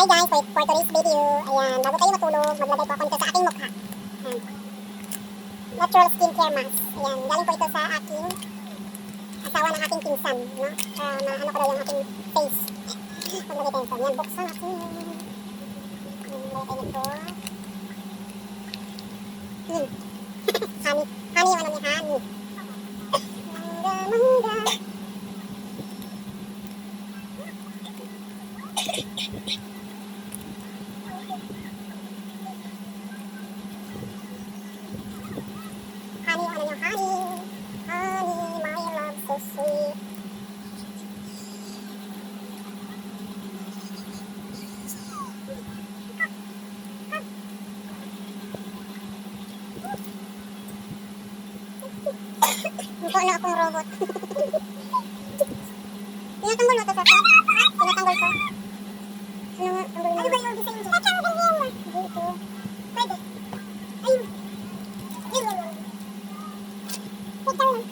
Hi guys, for, for today's video, ayan, bago tayo matulog, maglagay po ako nito sa aking mukha. Ayan. Natural skincare mask. Ayan, galing po ito sa aking asawa ng aking pinsan, no? Uh, na ano ko daw yung aking face. Maglagay tayo nito. Ayan, buksan natin. Ayan, maglagay tayo nito. Hmm. honey. Honey ano niya, honey. Mangga, mangga. Honey, yung ano niya, honey. Honey, my love, so sweet. Mukha na akong robot. Tinatanggol mo to sa Tinatanggol ko. Ano nga? Tanggol mo. Ano ba yung design dyan? Tatanggal mo. Dito. Pwede. Ayun. Ayun, ayun, ayun. Wait lang lang.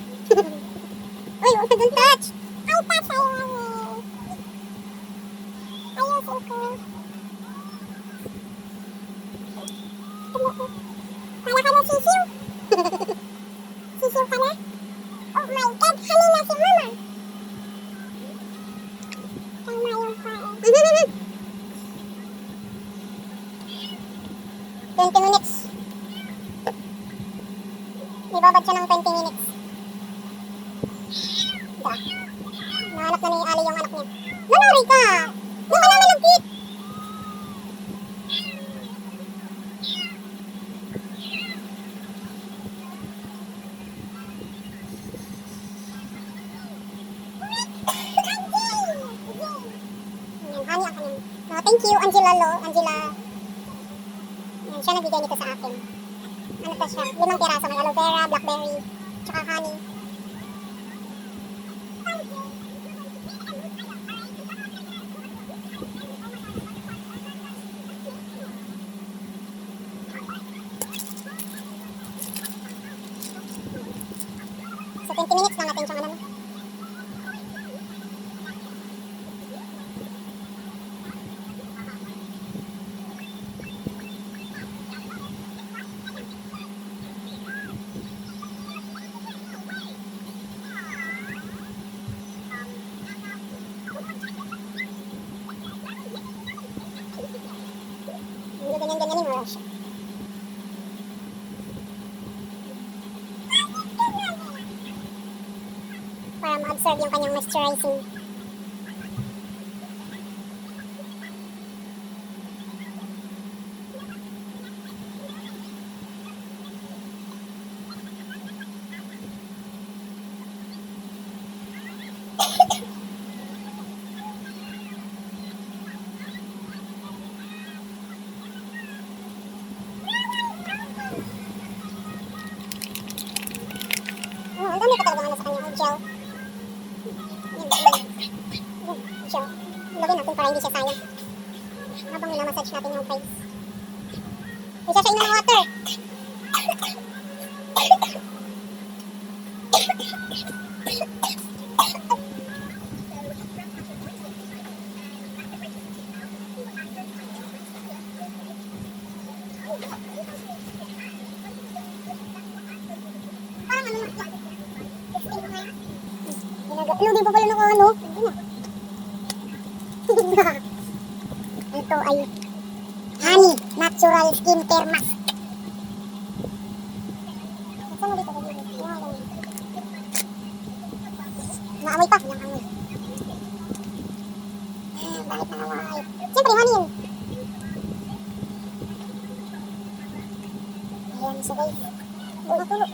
Uy, huwag dun touch. Ay, touch ayaw nga eh. Ayusin ko. Tumo ko. Kala ka na sisiw. sisiw ka na? Oh my God, hali na si mama. Tama yung pae. 20 minutes. Ibabad siya ng 20 minutes. Da. Nahanap na ni Ali yung anak niya. Nanori ka! Yung ka namin nagkit! Ayan, honey ang kanyang. Oh, thank you, Angela Lo. Angela. Ayan, siya nagbigay nito sa akin. Ano pa siya? Limang piraso. May aloe vera, blackberry, tsaka honey. So, 20 minutes lang natin siyang ano. Hindi ganyan-ganyanin mo siya. Para ma-absorb yung kanyang moisturizing. Oh, ang dami pa talaga ano sa kanya. Oh, gel. Yan, yan. Gel. Lagyan natin para hindi siya sayang. Habang minamassage natin yung face. Isa siya ng water. Parang ano. Ginaga- Ano pa pala ng ano? Hindi na. Ito ay Honey Natural Skincare Mask. Naamoy pa. Yung amoy. Ah, bakit naamoy? Siyempre, honey yun. Ayan, so guys. Buo tulo.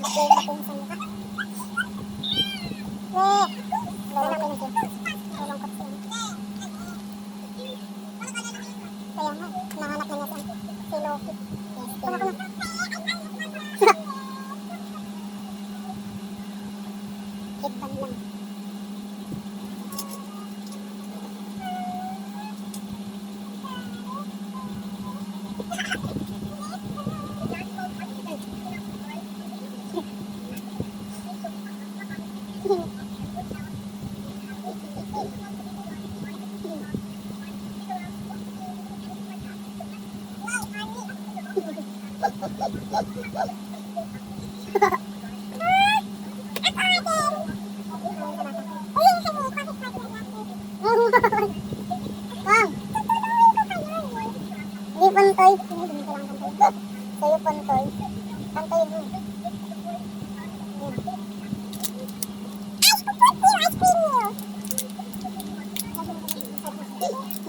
Okay, ako sa mukha. Siya. Walang kapsa. Kaya nga, nahanap na niya siya. Si Loki. Tama ko na. Headband lang. Ma'am! Pantoy. Sa'yo pantoy. Pantoy mo.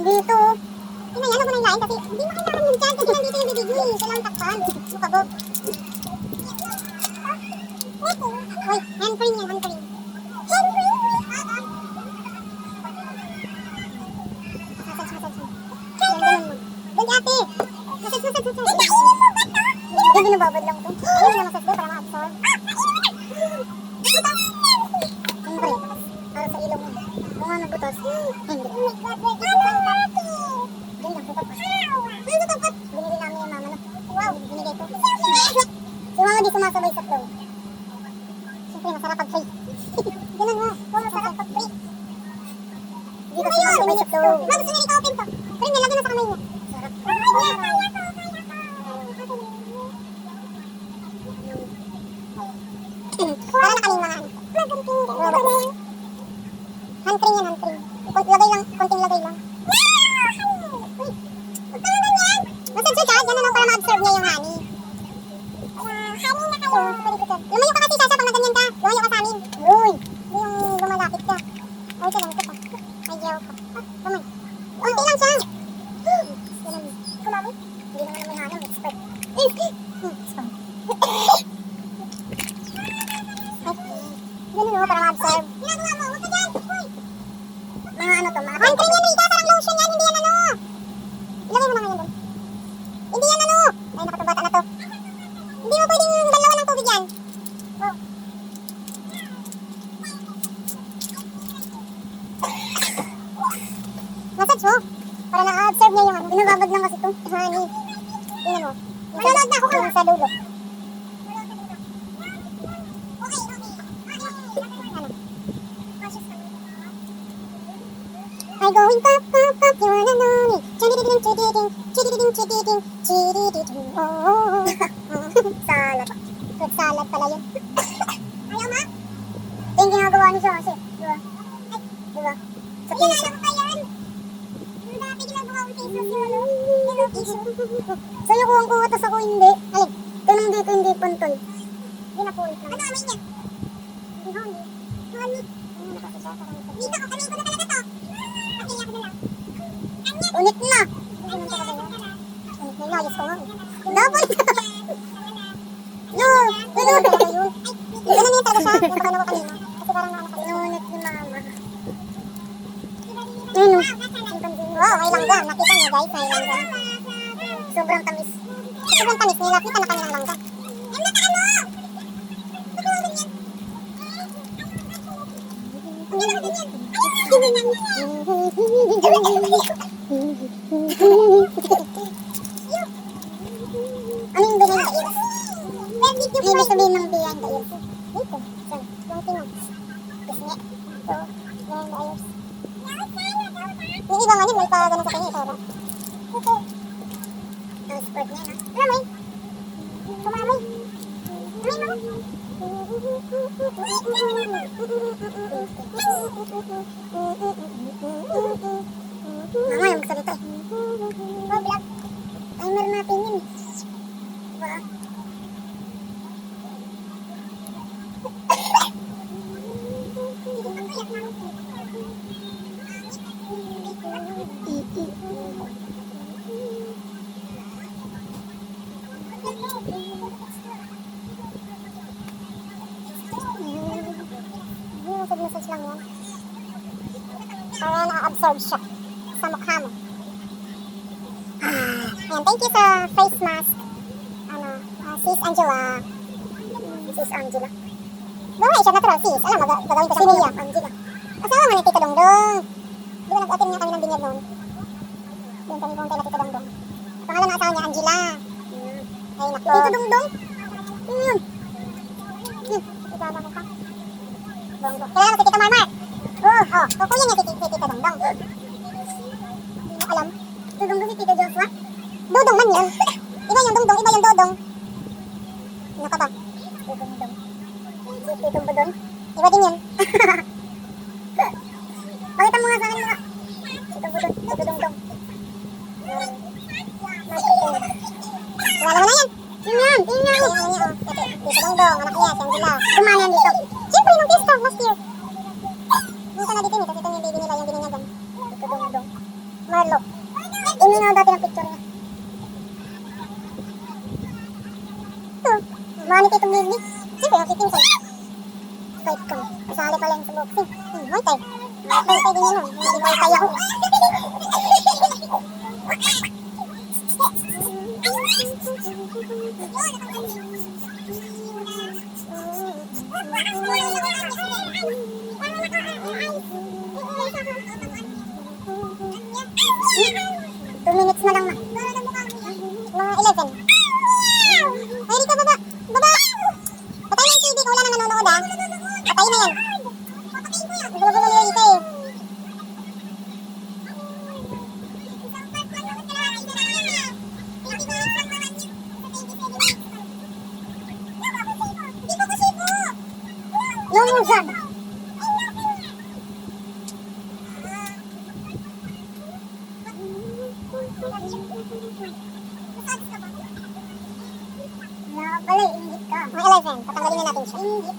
Dito. Inayan ako ng lain kasi hindi mo kailangan yung dyan kasi nandito yung bibig mo eh. Kailangan takpan. Sukabog. Uy, hand cream yan, hand cream. Hand cream? Doon ate. Ito? Hindi, binababad lang to. Ayun massage doon para ma-absorb. Siyempre, para sa ilong mo. Kung ano butos, hindi. Diyan lang, sa. Sa tapat. Binili namin yung mama, no? Wow, binigay ko. Si mama di sa flow. Siyempre, masarap pag free. Ganun. Oo, masarap pag free. Dito sumasabay sa flow. Gusto niya ikaw open to. Pero nilagay na sa kamay niya. Sarap. Para na kaming mga ano. Robots. Hantring yan, hantring. Kon- Lagay lang, konting lagay lang. Massage siya, ganun lang para ma-absorb niya yung honey. honey na kayo. Lumayo ka kasi, Sasha, pag naganyan ka. Lumayo ka sa amin. Uy! Hindi yung lumalapit ka. Ay, ito lang, ito pa. Ay, yaw ka. Ah, kamay. Unti lang siya. Ganun. Kumamit. Hindi naman naman hanam, expert. Eh, eh. Hmm, spam. Ay, ganun o, para ma-absorb. Ginagawa mo, huwag ka dyan. Uy! Mga ano to, mga... Hand cream yan, Rika. Parang lotion yan, hindi yan ano. Ilagay mo na ngayon doon. Hindi yan ano. Ay, nakatubata na to. Hindi mo pwedeng dalawa ng tubig yan. Oh. Massage mo. Para na-absorb niya yung ano. Binababad lang kasi ito. Honey. Tingnan mo. Manonood na ako ka. Sa dulo. I going pop pop pop, you wanna know me? Chidididing, chidididing, chidididing, chidididing, chidididing, oh. salad. Fruit salad pala yun. Ayaw ma? Yung ginagawa ni Josie. Di ba? Di ba? Sa pizza. Hindi na yan. Yung dati ginagawa ko kay Josie, ano? Hello, tissue. Sa'yo kuha kuha, tas ako hindi. Alin? Tanong dito hindi pantoy. Hindi na pulit lang. Ano amoy niya? Hindi honey. Honey. Ano kasi siya? Dito ko, kamay ko na talaga to. Unit na. Unit na, inayos ko nga. Dapat. No, no, no. Ganun yung talaga siya. Yung pagkano ko kanina. Kasi parang naano kanina. Unit ni mama. Ayun. Wow, may langgam. Nakita niyo guys, may langgam. Sobrang tamis. Sobrang tamis. Nilapita na kami ng langgam. Ano yung behind the ears? Ano ibig sabihin ng behind the ears? Dito. Saan? Yung tinong. Pisngi. Ito. Behind the ears. Nga yun, may pa ganun sa kanya. Ito ba? Ito. Ang sport niya na. Lamay. Tumamay. Lamay mo. Mama, yung magsalita eh. Oh, vlog. Timer natin yun eh. Diba? Massage-massage lang yan. Para na-absorb siya sa mukha mo. Ah, ayan, thank you sa face mask. Ano, ah, sis Angela. Mm, Sis Angela. Buhay siya natural sis. Alam, mag gagawin ko siya kuya. Angela. Asawa nga ni Tito Dongdong. Di ba nag-attend niya kami ng binyag noon? Doon kami pumunta na Tito Dongdong. Pangalan ng asawa niya, Angela. Mm. Ay, nako. Tito Dongdong? Hmm. Hmm. Ibaba mo ka. Bongo. Kailangan ko si Marmar. Oh, oh. Kukunin niya si, si Tito Dongdong. Hindi mo alam. Dudong si Tito Joshua? Dudong man yun. Iba yung dungdong, iba yung dodong. Ano ka ba? Dudong-dong. Si Titong Budon? Iba din yun. Pakita mo nga sa akin mga. Titong Budon, dudong-dong. Wala mo na yan. Yun yan, yun yan. Tito Dongdong, anak niya, siyang sila. Kumana yan dito. Siyempre, nung pista, last year. Dito na dito nito, ito yung baby nila, yung binanyagan. Tito Dongdong. Marlo. Iminaw dati ng picture niya. Ito, mani kay itong baby. Siyempre, yung kitinsan. Fight ka. Kasali pala yung sa boxing. Hmm, Muay Thai. Muay Thai din oh. Hindi Muay Thai ako. Two minutes na lang ma. Mga 11. Ay, Rika, baba. Baba! Patay na yung TV ko, wala na nanonood ah. Patay na yan. Gulo-gulo ni Rika eh. Yung musan. Wala pala, ingit ka. Mga 11, patanggalin na natin siya. Ingit.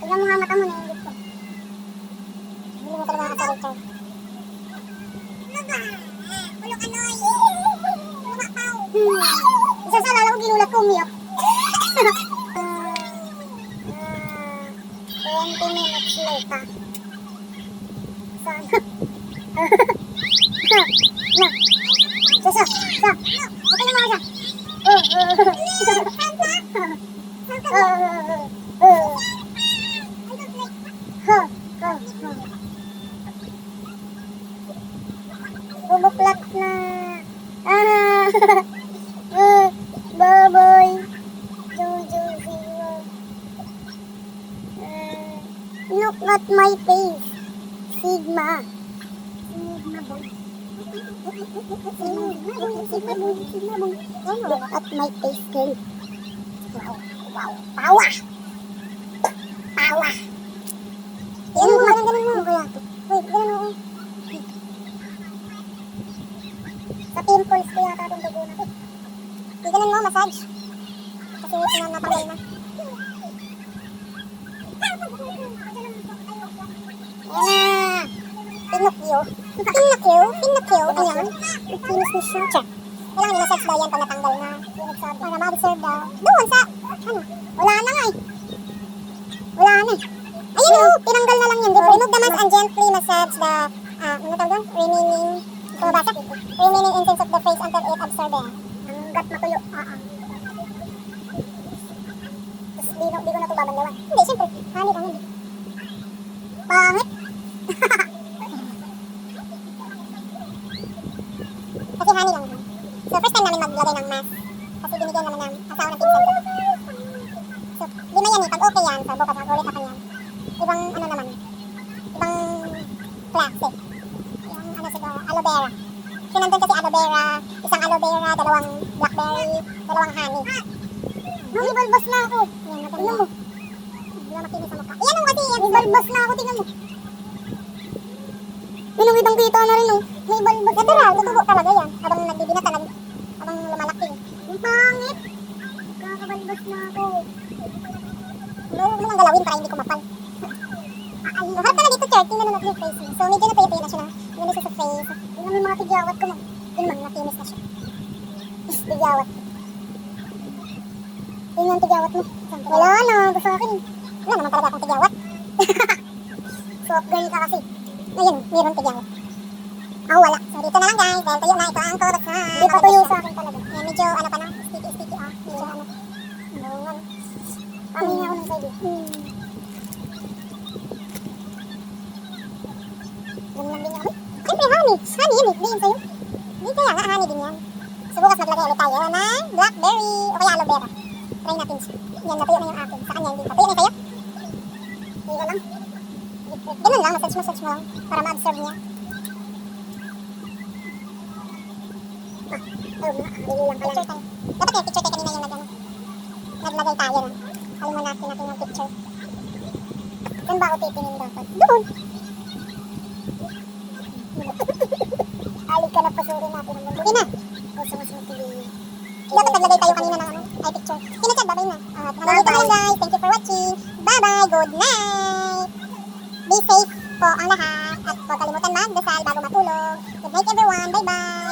Tignan mo nga mata mo, naingit ko. Hindi mo talaga nakasa Richard. Hmm. Isa sa lala ko ginulat ko umiyak. Ah, ah, 20 minutes later. Saan? Na. Sa, sa, sa. Okay na mga siya. Oh, oh, oh. Huh, huh. Bubuklat na. Ah, uh, baboy. Jojo zero. Uh, look at my face. Sigma. Sigma. Look at my face, girl. Wow. Wow. Tawa. Tawa. Yan mo, ganun mo. Kaya to. Wait, ganun mo. Sa pimples ko yata itong dugo na to. Di ganun mo, massage. Kasi na natanggal na. Ayan na. Pinocchio. Pinocchio? Pinocchio? Ayan. Pinis ni siya. Check. Kailangan i-massage daw yan pag natanggal na. Para ma-observe daw. Doon sa, ano, wala na nga eh. Wala na eh. Ayun o, tinanggal na lang yan. Remove the mask and gently massage the, ah, ano tawag doon? Remaining, ito mabasa? Remaining incense of the face until it absorb eh. Hanggat matuyo. Ah, ah. Di, ko na ito babandawan. Hindi, siyempre. Hanit ang hindi. Pangit. Kasi honey lang naman. So, first time namin maglagay ng mask. Kasi binigyan naman ng asawa ng pinsan ko. So, lima yan eh. Pag okay yan, so bukas ako ulit ako yan. Ibang ano naman. Ibang klase. Yung ano siguro, aloe vera. Kasi nandun kasi aloe vera, isang aloe vera, dalawang blackberry, dalawang honey. May balbas na ako. Yan, tingnan mo. Hindi na makinis sa mukha. Yan ang kasi, yan. May balbas na ako, tingnan mo. Yung ibang kita na rin, oh. May balbas. Ito raw, tutubo talaga yan. Habang nagbibinata, nag, habang lumalaki. Ang pangit. Kakabalbas na ako. Huwag mo nang galawin para hindi ko mapal. Ayun. Chert. Tingnan mo na yung face mo. So, medyo natuyo-tuyo na siya na. Tingnan siya sa face. Yung mga tigyawat ko mo. Yun man, nakinis na siya. Is, tigyawat. Tingnan yung tigyawat mo. Wala na, gusto akin. Wala naman talaga akong tigyawat. Soft girl ka kasi. Ayun, meron tigyawat. Ako wala. So, dito na lang guys. Dahil tuyo na. Ito ang kurot na. Hindi pa tuyo sa akin talaga. Yan, medyo ano pa na. Sticky-sticky ah. Medyo ano. Ano, ano. Paminga ako ng side eh. Hmm. Yan lang din ako. Siyempre, honey. Yun eh. Hindi yun sa'yo. Hindi kaya nga, honey din yan. So, bukas maglagay ulit tayo ng blackberry o kaya aloe vera. Try natin siya. Yan, natuyo na yung akin. Sa kanya, hindi pa. Tuyo na sa'yo? Tuyo lang. Ganun lang, massage-massage mo lang para ma-absorb niya. Oh, review lang pala. Picture tayo. Dapat yung picture tayo kanina yung nag, ano, naglagay tayo. No? Kalimutan natin natin yung picture. Saan ba ako titingin dapat? Doon! Alig ka na pasuri natin ang mundo. Hindi na! O, sa mas TV. Dapat naglagay tayo kanina ng ano, ay picture. Babay na. Uh, hanggang dito na lang guys. Thank you for watching. Bye-bye. Good night. Be safe po ang lahat. At huwag kalimutan magdasal bago matulog. Good night everyone. Bye-bye.